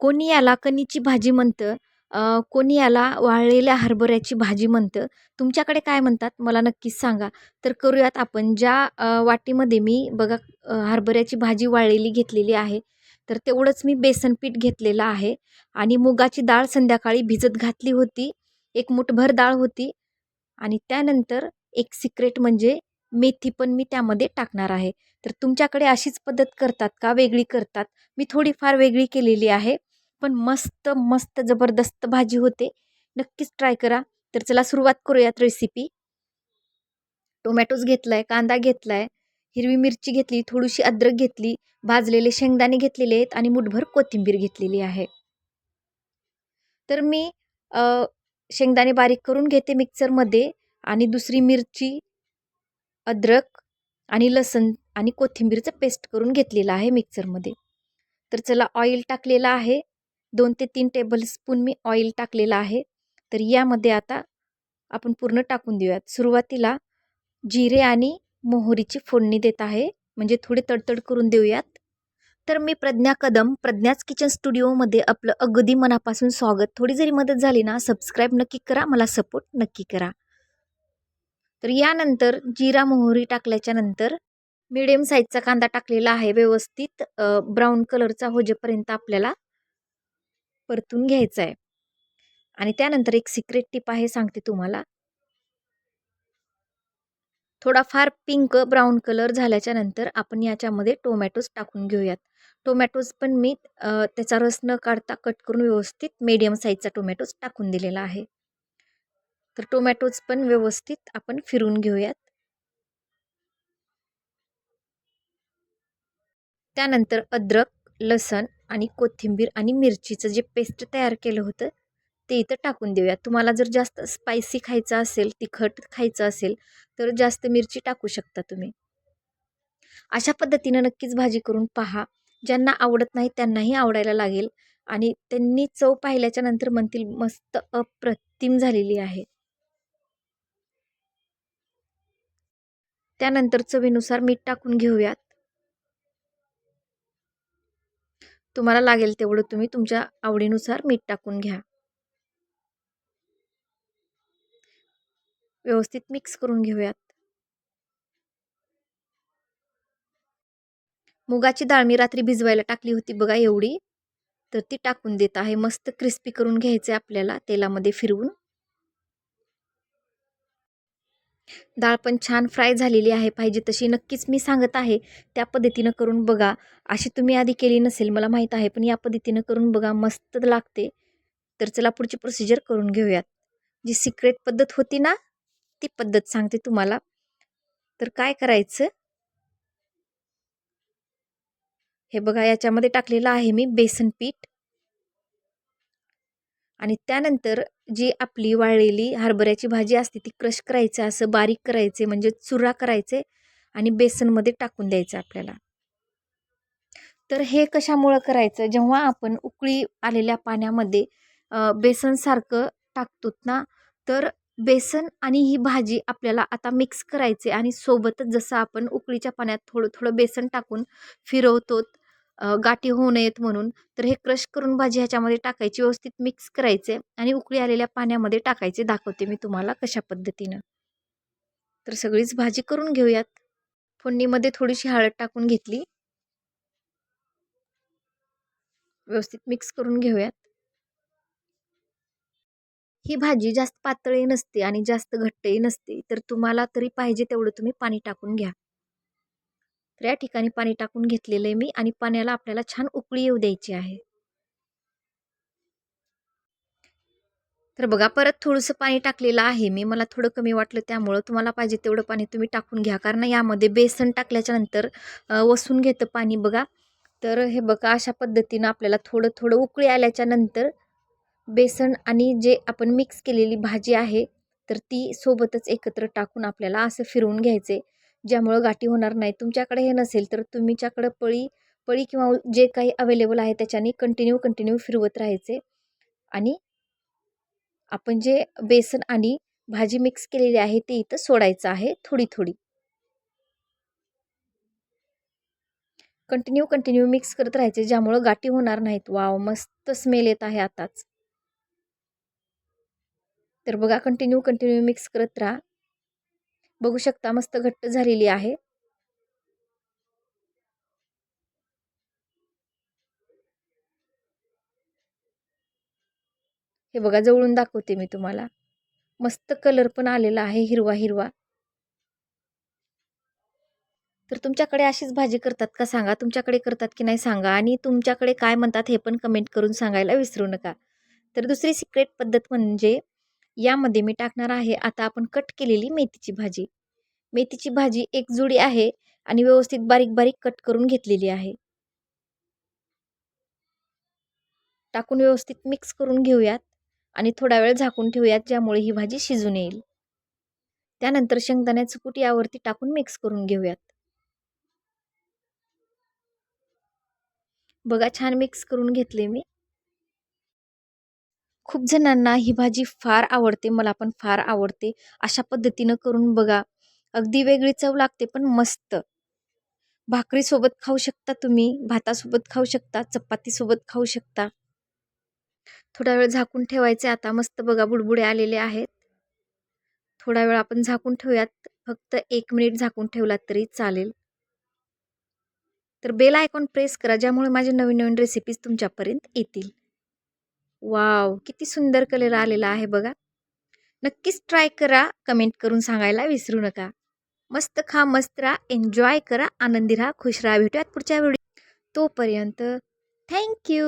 कोणी याला कणीची भाजी म्हणतं कोणी याला वाळलेल्या हरभऱ्याची भाजी म्हणतं तुमच्याकडे काय म्हणतात? मला नक्कीच सांगा. तर करूयात आपण. ज्या वाटीमध्ये मी बघा हरभऱ्याची भाजी वाळलेली घेतलेली आहे तर तेवढंच मी बेसन पीठ घेतलेलं आहे आणि मुगाची डाळ संध्याकाळी भिजत घातली होती. एक मुठभर डाळ होती आणि त्यानंतर एक सिक्रेट म्हणजे मेथी पण मी त्यामध्ये टाकणार आहे. तर तुमच्याकडे अशीच पद्धत करतात का? वेगळी करतात? मी थोडीफार वेगळी केलेली आहे. पण मस्त मस्त जबरदस्त भाजी होते. नक्कीच ट्राय करा. तर चला सुरुवात करूयात रेसिपी टोमॅटोज घेतला आहे कांदा घेतला आहे हिरवी मिरची घेतली थोडीशी अद्रक घेतली भाजलेले शेंगदाणे घेतलेले आहेत आणि मुठभर कोथिंबीर घेतलेली आहे. तर मी शेंगदाणे बारीक करून घेते मिक्सरमध्ये आणि दुसरी मिरची अद्रक आणि लसण आणि कोथिंबीरचं पेस्ट करून घेतलेलं आहे मिक्सरमध्ये तर चला ऑइल टाकलेलं आहे. दोन ते तीन टेबलस्पून मी ऑइल टाकलेलं आहे. तर यामध्ये आता आपण पूर्ण टाकून देऊयात. सुरुवातीला जिरे आणि मोहरीची फोडणी देत आहे. म्हणजे थोडी तडतड करून देऊयात. तर मी प्रज्ञा कदम प्रज्ञाच किचन स्टुडिओमध्ये आपलं अगदी मनापासून स्वागत. थोडी जरी मदत झाली ना सबस्क्राईब नक्की करा मला सपोर्ट नक्की करा. तर यानंतर जिरा मोहरी टाकल्याच्या नंतर मिडियम साईजचा कांदा टाकलेला आहे व्यवस्थित. ब्राऊन कलरचा होजेपर्यंत आपल्याला परतून घ्यायचं आहे आणि त्यानंतर एक सिक्रेट टिप आहे सांगते तुम्हाला. थोडाफार पिंक ब्राऊन कलर झाल्याच्यानंतर आपण याच्यामध्ये टोमॅटोज टाकून घेऊयात. टोमॅटोज पण मी त्याचा रस न काढता कट करून व्यवस्थित मीडियम साईजचा टोमॅटोज टाकून दिलेला आहे. तर टोमॅटोज पण व्यवस्थित आपण फिरून घेऊयात. त्यानंतर अद्रक लसण आणि कोथिंबीर आणि मिरचीचं जे पेस्ट तयार केलं होतं ते इथं टाकून देऊया. तुम्हाला जर जास्त स्पायसी खायचं असेल तिखट खायचं असेल तर जास्त मिरची टाकू शकता तुम्ही. अशा पद्धतीनं नक्कीच भाजी करून पहा. ज्यांना आवडत नाही त्यांनाही आवडायला लागेल आणि त्यांनी चव पाहिल्याच्या नंतर म्हणतील मस्त अप्रतिम झालेली आहे. त्यानंतर चवीनुसार मीठ टाकून घेऊयात. तुम्हाला लागेल तेवढं तुम्ही तुमच्या आवडीनुसार मीठ टाकून घ्या. व्यवस्थित मिक्स करून घेऊयात. मुगाची डाळ मी रात्री भिजवायला टाकली होती बघा एवढी. तर ती टाकून देत आहे. मस्त क्रिस्पी करून घ्यायचे आपल्याला तेलामध्ये फिरवून. डाळ पण छान फ्राय झालेली आहे पाहिजे तशी. नक्कीच मी सांगत आहे त्या पद्धतीनं करून बघा. अशी तुम्ही आधी केली नसेल मला माहीत आहे पण या पद्धतीनं करून बघा मस्त लागते. तर चला पुढची प्रोसिजर करून घेऊयात. जी सिक्रेट पद्धत होती ना ती पद्धत सांगते तुम्हाला. तर काय करायचं? हे बघा याच्यामध्ये टाकलेलं आहे मी बेसन पीठ. आणि त्यानंतर जी आपली वाळलेली हरभऱ्याची भाजी असते ती क्रश करायचं असं बारीक करायचे म्हणजे चुरा करायचे आणि बेसनमध्ये टाकून द्यायचं आपल्याला. तर हे कशामुळं करायचं? जेव्हा आपण उकळी आलेल्या पाण्यामध्ये बेसनसारखं टाकतो ना तर बेसन आणि ही भाजी आपल्याला आता मिक्स करायचे आणि सोबतच जसं आपण उकळीच्या पाण्यात थोडं थोडं बेसन टाकून फिरवतो गाठी होऊ नयेत म्हणून तर हे क्रश करून भाजी ह्याच्यामध्ये टाकायची व्यवस्थित मिक्स करायचे आणि उकळी आलेल्या पाण्यामध्ये टाकायचे. दाखवते मी तुम्हाला कशा पद्धतीनं. तर सगळीच भाजी करून घेऊयात. फोडणीमध्ये थोडीशी हळद टाकून घेतली. व्यवस्थित मिक्स करून घेऊयात. ही भाजी जास्त पातळी नसते आणि जास्त घट्टही नसते. तर तुम्हाला तरी पाहिजे तेवढं तुम्ही पाणी टाकून घ्या. तर या ठिकाणी पाणी टाकून घेतलेलं आहे मी आणि पाण्याला आपल्याला छान उकळी येऊ द्यायची आहे. तर बघा परत थोडंसं पाणी टाकलेलं आहे मी. मला थोडं कमी वाटलं त्यामुळं. तुम्हाला पाहिजे तेवढं पाणी तुम्ही टाकून घ्या. कारण यामध्ये बेसन टाकल्याच्यानंतर वसून घेतं पाणी बघा. तर हे बघा अशा पद्धतीनं आपल्याला थोडं थोडं उकळी आल्याच्यानंतर बेसन आणि जे आपण मिक्स केलेली भाजी आहे तर ती सोबतच एकत्र टाकून आपल्याला असं फिरवून घ्यायचे ज्यामुळं गाठी होणार नाही. तुमच्याकडे हे नसेल तर तुमच्याकडं पळी पळी किंवा जे काही अवेलेबल आहे त्याच्याने कंटिन्यू कंटिन्यू फिरवत राहायचे. आणि आपण जे बेसन आणि भाजी मिक्स केलेली आहे ते इथं सोडायचं आहे थोडी थोडी कंटिन्यू कंटिन्यू मिक्स करत राहायचे ज्यामुळं गाठी होणार नाहीत. वाव मस्त स्मेल येत आहे आताच. तर बघा कंटिन्यू कंटिन्यू मिक्स करत राहा. बघू शकता मस्त घट्ट झालेली आहे. हे बघा जवळून दाखवते मी तुम्हाला. मस्त कलर पण आलेला आहे हिरवा हिरवा. तर तुमच्याकडे अशीच भाजी करतात का सांगा? तुमच्याकडे करतात की नाही सांगा? आणि तुमच्याकडे काय म्हणतात हे पण कमेंट करून सांगायला विसरू नका. तर दुसरी सिक्रेट पद्धत म्हणजे यामध्ये मी टाकणार आहे आता आपण कट केलेली मेथीची भाजी. मेथीची भाजी एक जुडी आहे आणि व्यवस्थित बारीक बारीक कट करून घेतलेली आहे. टाकून व्यवस्थित मिक्स करून घेऊयात आणि थोडा वेळ झाकून ठेवूयात ज्यामुळे ही भाजी शिजून येईल. त्यानंतर शेंगदाण्याचं कूट यावरती टाकून मिक्स करून घेऊयात. बघा छान मिक्स करून घेतले मी. खूप जणांना ही भाजी फार आवडते मला पण फार आवडते. अशा पद्धतीनं करून बघा. अगदी वेगळी चव लागते पण मस्त. भाकरीसोबत खाऊ शकता तुम्ही भातासोबत खाऊ शकता चपातीसोबत खाऊ शकता. थोडा वेळ झाकून ठेवायचे आता मस्त बघा बुडबुडे आलेले आहेत. थोडा वेळ आपण झाकून ठेवूयात फक्त एक मिनिट झाकून ठेवलात तरी चालेल. तर बेल आयकॉन प्रेस करा ज्यामुळे माझे नवीन नवीन रेसिपीज तुमच्यापर्यंत येतील. वाव! किती सुंदर कलर आलेला आहे बघा. नक्कीच ट्राय करा कमेंट करून सांगायला विसरू नका. मस्त खा मस्त राहा एन्जॉय करा आनंदी राहा खुश राहा. भेटूयात पुढच्या व्हिडिओ तोपर्यंत थँक्यू